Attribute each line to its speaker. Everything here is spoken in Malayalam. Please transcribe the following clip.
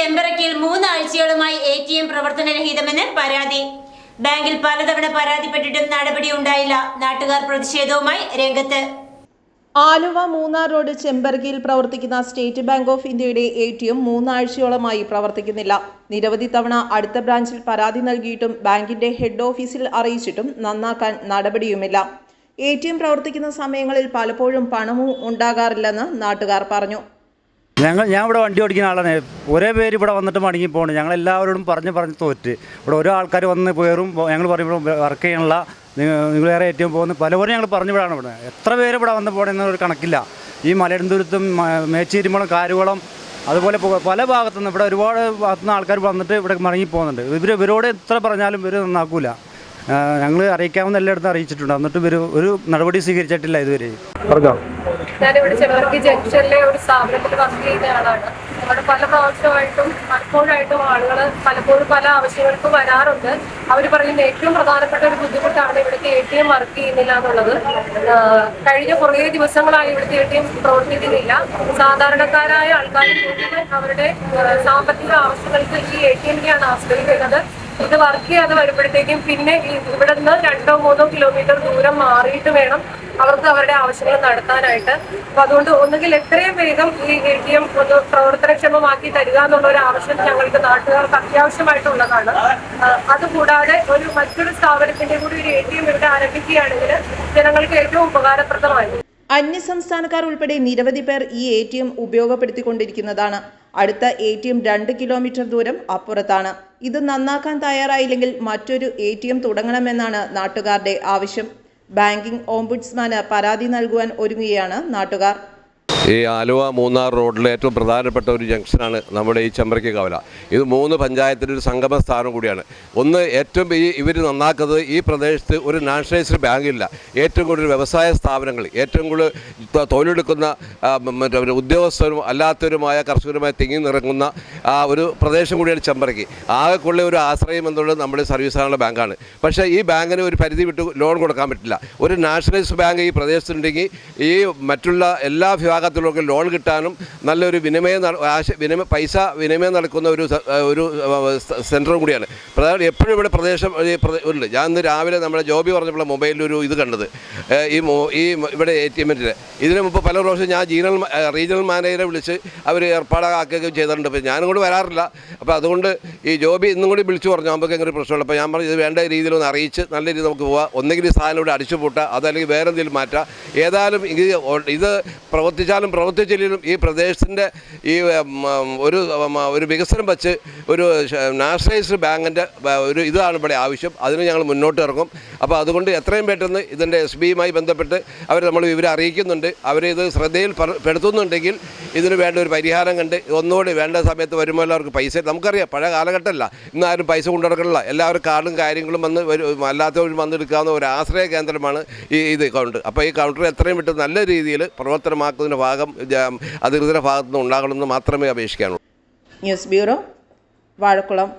Speaker 1: ചെമ്പറയ്ക്കൽ മൂന്നാഴ്ചയോളമായി എ ടി എം പ്രവർത്തനരഹിതമെന്ന് പരാതി. ബാങ്കിൽ പലതവണ പരാതിപ്പെട്ടിട്ടും നടപടി ഉണ്ടായില്ല നാട്ടുകാർ പ്രതിഷേധവുമായി രംഗത്ത്.
Speaker 2: ആലുവ മൂന്നാർ റോഡ് ചെമ്പർഗിയിൽ പ്രവർത്തിക്കുന്ന സ്റ്റേറ്റ് ബാങ്ക് ഓഫ് ഇന്ത്യയുടെ എ ടി എം മൂന്നാഴ്ചയോളമായി പ്രവർത്തിക്കുന്നില്ല. നിരവധി തവണ അടുത്ത ബ്രാഞ്ചിൽ പരാതി നൽകിയിട്ടും ബാങ്കിന്റെ ഹെഡ് ഓഫീസിൽ അറിയിച്ചിട്ടും നന്നാക്കാൻ നടപടിയുമില്ല. എം പ്രവർത്തിക്കുന്ന സമയങ്ങളിൽ പലപ്പോഴും പണവും ഉണ്ടാകാറില്ലെന്ന് നാട്ടുകാർ പറഞ്ഞു.
Speaker 3: ഞങ്ങൾ ഞാൻ ഇവിടെ വണ്ടി ഓടിക്കുന്ന ആളാണ്. ഒരേ പേര് ഇവിടെ വന്നിട്ട് മടങ്ങി പോകണം ഞങ്ങൾ എല്ലാവരോടും പറഞ്ഞ് പറഞ്ഞ് തോറ്റ്. ഇവിടെ ഓരോ ആൾക്കാർ വന്ന് കയറും. ഞങ്ങൾ പറയും വർക്ക് ചെയ്യാനുള്ള നിങ്ങൾ വേറെ ഏറ്റവും പോകുന്ന പലവരും ഞങ്ങൾ പറഞ്ഞു വിടാണ് ഇവിടെ. എത്ര പേര് ഇവിടെ വന്ന് പോകണമെന്നൊരു കണക്കില്ല. ഈ മലയടുന്തുരുത്തും മേച്ചേരിമളം കാരുകുളം അതുപോലെ പല ഭാഗത്തുനിന്ന് ഇവിടെ ഒരുപാട് ഭാഗത്തുനിന്ന് ആൾക്കാർ വന്നിട്ട് ഇവിടെ മടങ്ങി പോകുന്നുണ്ട്. ഇവർ ഇവരോട് എത്ര പറഞ്ഞാലും ഇവർ നന്നാക്കൂല. ഞങ്ങൾ അറിയിക്കാവുന്ന എല്ലായിടത്തും അറിയിച്ചിട്ടുണ്ട്. എന്നിട്ട് ഒരു ഒരു നടപടി സ്വീകരിച്ചിട്ടില്ല ഇതുവരെ.
Speaker 4: പറഞ്ഞോ?
Speaker 5: ഞാനിവിടെ ജംഗ്ഷനിലെ ഒരു സ്ഥാപനത്തിൽ വർക്ക് ചെയ്യുന്ന ആളാണ്. അവിടെ പല പ്രാവശ്യമായിട്ടും പലപ്പോഴായിട്ടും ആളുകൾ പലപ്പോഴും പല ആവശ്യങ്ങൾക്കും വരാറുണ്ട്. അവർ പറയുന്ന ഏറ്റവും പ്രധാനപ്പെട്ട ഒരു ബുദ്ധിമുട്ടാണ് ഇവിടുത്തെ എ ടി എം വർക്ക് ചെയ്യുന്നില്ല എന്നുള്ളത്. കഴിഞ്ഞ കുറേ ദിവസങ്ങളായി ഇവിടുത്തെ എ ടി എം പ്രവർത്തിക്കുന്നില്ല. സാധാരണക്കാരായ ആൾക്കാർ മുഴുവൻ അവരുടെ സാമ്പത്തിക ആവശ്യങ്ങൾക്ക് ഈ എ ടി എമ്മിനെയാണ് ആശ്രയിക്കുന്നത്. ഇത് വർക്ക് ചെയ്യാതെ വരുമ്പോഴത്തേക്കും പിന്നെ ഇവിടെ നിന്ന് രണ്ടോ മൂന്നോ കിലോമീറ്റർ ദൂരം മാറിയിട്ട് വേണം അവർക്ക് അവരുടെ ആവശ്യങ്ങൾ നടത്താനായിട്ട്. അപ്പൊ അതുകൊണ്ട് ഒന്നുകിൽ എത്രയും വേഗം ഈ എ ടി എം ഒന്ന് പ്രവർത്തനക്ഷമമാക്കി തരിക എന്നുള്ള ഒരു ആവശ്യം ഞങ്ങൾക്ക് നാട്ടുകാർക്ക് അത്യാവശ്യമായിട്ടുള്ളതാണ്. അതുകൂടാതെ ഒരു മറ്റൊരു സ്ഥാപനത്തിന്റെ കൂടി ഒരു എ ടി എം ഇവിടെ ആരംഭിക്കുകയാണെങ്കിൽ ജനങ്ങൾക്ക് ഏറ്റവും ഉപകാരപ്രദമായിരുന്നു.
Speaker 2: അന്യസംസ്ഥാനക്കാർ ഉൾപ്പെടെ നിരവധി പേർ ഈ എ ടി എം ഉപയോഗപ്പെടുത്തിക്കൊണ്ടിരിക്കുന്നതാണ്. അടുത്ത എ ടി എം രണ്ട് കിലോമീറ്റർ ദൂരം അപ്പുറത്താണ്. ഇത് നന്നാക്കാൻ തയ്യാറായില്ലെങ്കിൽ മറ്റൊരു എ ടി എം തുടങ്ങണമെന്നാണ് നാട്ടുകാരുടെ ആവശ്യം. ബാങ്കിംഗ് ഓംബുഡ്സ്മാന് പരാതി നൽകുവാൻ ഒരുങ്ങുകയാണ് നാട്ടുകാർ.
Speaker 4: ഈ ആലുവ മൂന്നാർ റോഡിലെ ഏറ്റവും പ്രധാനപ്പെട്ട ഒരു ജംഗ്ഷനാണ് നമ്മുടെ ഈ ചെമ്പരയ്ക്ക് കവല. ഇത് മൂന്ന് പഞ്ചായത്തിന്റെ ഒരു സംഗമ സ്ഥാനം കൂടിയാണ്. ഒന്ന് ഏറ്റവും ഈ ഇവർ നന്നാക്കുന്നത് ഈ പ്രദേശത്ത് ഒരു നാഷണലൈസ്ഡ് ബാങ്കില്ല. ഏറ്റവും കൂടുതൽ വ്യവസായ സ്ഥാപനങ്ങൾ ഏറ്റവും കൂടുതൽ തൊഴിലെടുക്കുന്ന മറ്റേ ഉദ്യോഗസ്ഥരും അല്ലാത്തവരുമായ കർഷകരുമായി തിങ്ങി നിറങ്ങുന്ന ഒരു പ്രദേശം കൂടിയാണ് ചെമ്പറയ്ക്ക് ആകെക്കുള്ള ഒരു ആശ്രയം എന്നുള്ളത് നമ്മുടെ സർവീസ് സഹകരണ ബാങ്കാണ്. പക്ഷേ ഈ ബാങ്കിന് ഒരു പരിധി വിട്ട് ലോൺ കൊടുക്കാൻ പറ്റില്ല. ഒരു നാഷണലൈസ്ഡ് ബാങ്ക് ഈ പ്രദേശത്തുണ്ടെങ്കിൽ ഈ മറ്റുള്ള എല്ലാ വിഭാഗത്തിലൊക്കെ ലോൺ കിട്ടാനും നല്ലൊരു വിനിമയം ആശ വിനിമയ പൈസ വിനിമയം നടക്കുന്ന ഒരു ഒരു സെന്ററും കൂടിയാണ്. പ്രധാന എപ്പോഴും ഇവിടെ പ്രദേശം ഉണ്ട്. ഞാൻ ഇന്ന് രാവിലെ നമ്മുടെ ജോബി പറഞ്ഞപ്പോൾ മൊബൈലിൽ ഒരു ഇത് കണ്ടത്. ഈ ഈ ഇവിടെ എ ടി എമ്മിന്റെ. ഇതിന് മുമ്പ് പല പ്രാവശ്യം ഞാൻ ജീനൽ റീജിയണൽ മാനേജറെ വിളിച്ച് അവർ ഏർപ്പാടാക്കുകയൊക്കെ ചെയ്തിട്ടുണ്ട്. അപ്പോൾ കൂടി വരാറില്ല. അപ്പോൾ അതുകൊണ്ട് ഈ ജോബി ഇന്നും കൂടി വിളിച്ചു പറഞ്ഞു നമുക്ക് എങ്ങനെ പ്രശ്നമുള്ളൂ അപ്പോൾ ഞാൻ പറഞ്ഞു ഇത് വേണ്ട രീതിയിൽ ഒന്ന് അറിയിച്ച് നല്ല രീതിയിൽ നമുക്ക് പോവാം. ഒന്നെങ്കിൽ ഈ സാധനം ഇവിടെ അടിച്ചു പൂട്ടുക അതല്ലെങ്കിൽ വേറെ എന്തെങ്കിലും മാറ്റാം. ഏതായാലും ഇത് ഇത് പ്രവർത്തിച്ചാലും പ്രവർത്തിച്ചില്ലെങ്കിലും ഈ പ്രദേശത്തിന്റെ ഈ ഒരു ഒരു വികസനം വച്ച് ഒരു നാഷണലൈസ്ഡ് ബാങ്കിന്റെ ഒരു ഇതാണ് ഇവിടെ ആവശ്യം. അതിന് ഞങ്ങൾ മുന്നോട്ട് ഇറങ്ങും. അപ്പോൾ അതുകൊണ്ട് എത്രയും പെട്ടെന്ന് ഇതിന്റെ എസ് ബിയുമായി ബന്ധപ്പെട്ട് അവർ നമ്മൾ ഇവരെ അറിയിക്കുന്നുണ്ട്. അവരിത് ശ്രദ്ധയിൽ പെടുത്തുന്നുണ്ടെങ്കിൽ ഇതിന് വേണ്ട ഒരു പരിഹാരം കണ്ട് ഒന്നുകൂടി വേണ്ട സമയത്ത് വരുമ്പോൾ അവർക്ക് പൈസ നമുക്കറിയാം. പഴയ കാലഘട്ടമല്ല. ഇന്ന് ആരും പൈസ കൊണ്ടുനടക്കണില്ല എല്ലാവരും കാർഡും കാര്യങ്ങളും വന്ന് വരും അല്ലാത്തവരും വന്നെടുക്കാവുന്ന ഒരു ആശ്രയ കേന്ദ്രമാണ് ഈ ഇത് കൗണ്ട്. അപ്പോൾ ഈ കൗണ്ടർ എത്രയും പെട്ടെന്ന് നല്ല രീതിയിൽ പ്രവർത്തനമാക്കുന്നതിന്റെ ഭാഗം അധികൃതരുടെ ഭാഗത്തുനിന്ന് ഉണ്ടാകണമെന്ന് മാത്രമേ അപേക്ഷിക്കാനുള്ളൂ.
Speaker 2: News bureau Vazhakulam.